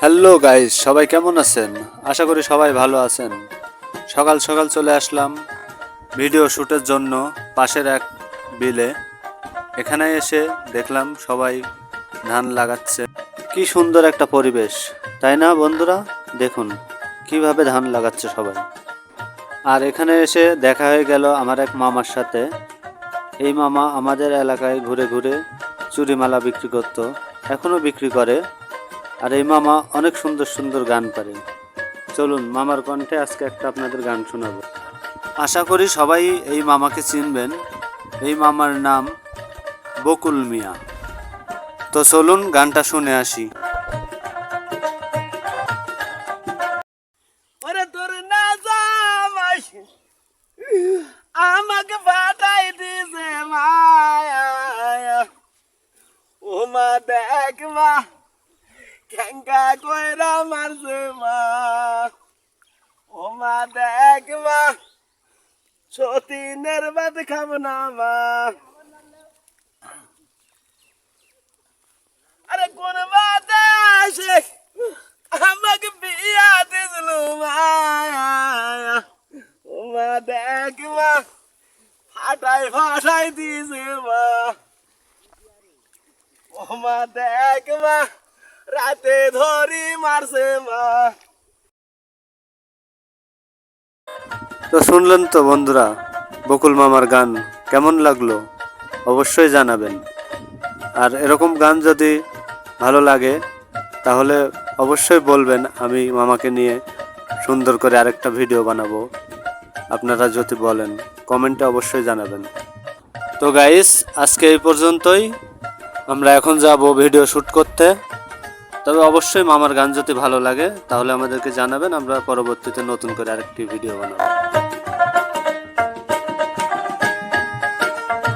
Hello guys, সবাই কেমন আছেন? আশা করি সবাই ভালো আছেন। সকাল সকাল চলে আসলাম ভিডিও শ্যুটের জন্য পাশের এক বিলে। এখানে এসে দেখলাম সবাই ধান লাগাচ্ছে। কি সুন্দর একটা পরিবেশ, তাই না বন্ধুরা? দেখুন, কীভাবে ধান লাগাচ্ছে সবাই। আর এখানে এসে দেখা হয়ে গেল আমার এক মামার সাথে। এই মামা আমাদের এলাকায় ঘুরে ঘুরে চুরিমালা বিক্রি করতো এখনও বিক্রি করে। আর এই মামা অনেক সুন্দর সুন্দর গান পারে চলুন, মামার কণ্ঠে আজকে একটা আপনাদের গান শোনাবো। আশা করি সবাই এই মামাকে চিনবেন। এই মামার নাম বকুল মিয়া। তো চলুন, গানটা শুনে আসি। আমাকে ফাটাই দিছে মায়া ও মা দেখ মা ক্যাঙ্কা কইরা মারছে মা। ও মা দেখ মা সতীনের বাদ খাব না মা। আরে কোন বাদে আসে? আমাকে বিয়া দিছিল মায়া ও মা দেখ মা ফাটাই ফাটাই দিছে মা। রাতে ধরি মারছে তো শুনলেন তো বন্ধুরা, বকুল মামার গান কেমন লাগল? অবশ্যই জানাবেন। আর এরকম গান যদি ভালো লাগে, তাহলে অবশ্যই বলবেন, আমি মামাকে নিয়ে সুন্দর করে আরেকটা ভিডিও বানাবো। আপনারা যদি বলেন, কমেন্টে অবশ্যই জানাবেন। তো গাইস আজকে এই পর্যন্তই। আমরা এখন যাব ভিডিও শ্যুট করতে। তবে অবশ্যই মামার গান যদি ভালো লাগে, তাহলে আমাদেরকে জানাবেন, আমরা পরবর্তীতে নতুন করে আরেকটি ভিডিও বানাবো।